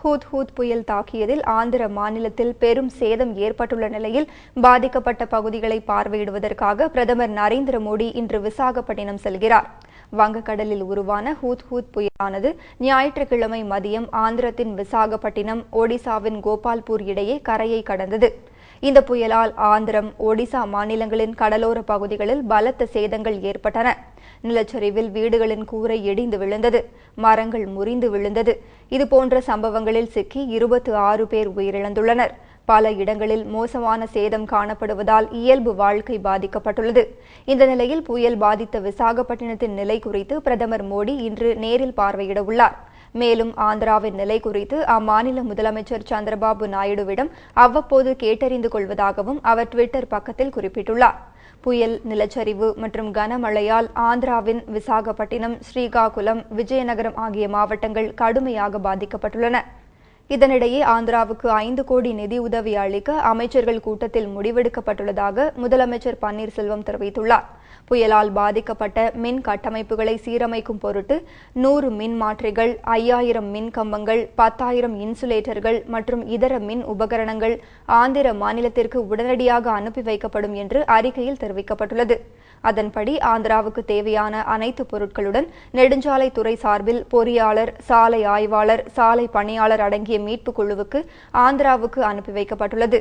ஹூத் ஹூத் புயல் தாக்கியதில் ஆந்திர மாநிலத்தில் பெரும் சேதம் ஏற்பட்டுள்ள நிலையில் பாதிக்கப்பட்ட பகுதிகளை பார்வையிடுவதற்காக பிரதமர் நரேந்திர மோடி இன்று விசாகப்பட்டினம் செல்கிறார். வங்கக்கடலில் உருவான ஹூத் ஹூத் புயலானது ஞாயிற்றுக்கிழமை மதியம் ஆந்திரத்தின் விசாகப்பட்டினம் ஒடிசாவின் கோபால்பூர் இடையே கரையை கடந்தது. இந்த புயலால் ஆந்திரம் ஒடிசா மாநிலங்களின் கடலோர பகுதிகளில் பலத்த சேதங்கள் ஏற்பட்டன. நிலச்சரிவில் வீடுகளின் கூரை இடிந்து விழுந்தது. மரங்கள் முறிந்து விழுந்தது. இதுபோன்ற சம்பவங்களில் சிக்கி இருபத்து ஆறு பேர் உயிரிழந்துள்ளனர். பல இடங்களில் மோசமான சேதம் காணப்படுவதால் இயல்பு வாழ்க்கை பாதிக்கப்பட்டுள்ளது. இந்த நிலையில் புயல் பாதித்த விசாகப்பட்டினத்தின் நிலை குறித்து பிரதமர் மோடி இன்று நேரில் பார்வையிட உள்ளார். மேலும் ஆந்திராவின் நிலை குறித்து அம்மாநில முதலமைச்சர் சந்திரபாபு நாயுடுவிடம் அவ்வப்போது கேட்டறிந்து கொள்வதாகவும் அவர் ட்விட்டர் பக்கத்தில் குறிப்பிட்டுள்ளார். புயல் நிலச்சரிவு மற்றும் கனமழையால் ஆந்திராவின் விசாகப்பட்டினம் ஸ்ரீகாகுளம் விஜயநகரம் ஆகிய மாவட்டங்கள் கடுமையாக பாதிக்கப்பட்டுள்ளன. இதனிடையே ஆந்திராவுக்கு ஐந்து கோடி நிதி உதவி அளிக்க அமைச்சர்கள் கூட்டத்தில் முடிவெடுக்கப்பட்டுள்ளதாக முதலமைச்சர் பன்னீர்செல்வம் தெரிவித்துள்ளார். புயலால் பாதிக்கப்பட்ட மின் கட்டமைப்புகளை சீரமைக்கும் பொருட்டு நூறு மின் மாற்றிகள் ஐயாயிரம் மின் கம்பங்கள் பத்தாயிரம் இன்சுலேட்டர்கள் மற்றும் இதர மின் உபகரணங்கள் ஆந்திர மாநிலத்திற்கு உடனடியாக அனுப்பி வைக்கப்படும் என்று அறிக்கையில் தெரிவிக்கப்பட்டுள்ளது. அதன்படி ஆந்திராவுக்கு தேவையான அனைத்து பொருட்களுடன் நெடுஞ்சாலைத்துறை சார்பில் பொறியாளர் சாலை ஆய்வாளர் சாலை பணியாளர் அடங்கிய மீட்புக் குழுவுக்கு ஆந்திராவுக்கு அனுப்பி வைக்கப்பட்டுள்ளது.